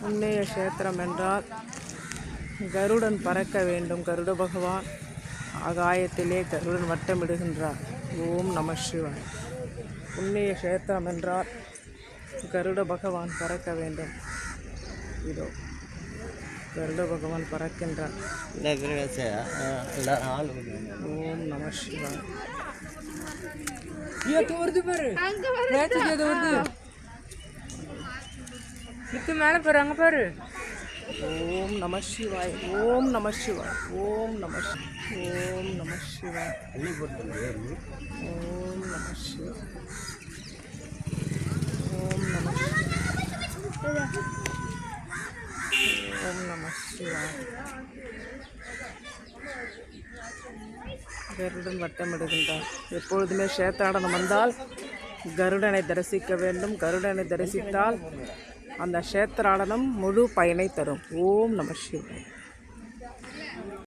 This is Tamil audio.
புண்ணிய கஷேத்திரம் என்றால் கருடன் பறக்க வேண்டும் கருட பகவான். ஆகாயத்திலே கருடன் வட்டமிடுகின்றார். ஓம் நம சிவாய். புண்ணிய கஷேத்திரம் என்றால் கருட பகவான் பறக்க வேண்டும். இதோ கருட பகவான் பறக்கின்றார். ஓம் நம சிவாய். வருது பாரு. வருது. இதுக்கு மேலே போகிறாங்க பாரு. ஓம் நம சிவாய் ஓம் நம சிவாய் ஓம் நம ஓம் நம சிவாய். ஓம் நம சிவாய் ஓம் நம ஓம் நம சிவாய். கருடன் வட்டமிடுகின்றார் எப்பொழுதுமே சேத்தாடனம் வந்தால் கருடனை தரிசிக்க வேண்டும். கருடனை தரிசித்தால் அந்த க்ஷேத்திராடனம் முழு பயனை தரும். ஓம் நம சிவாய்.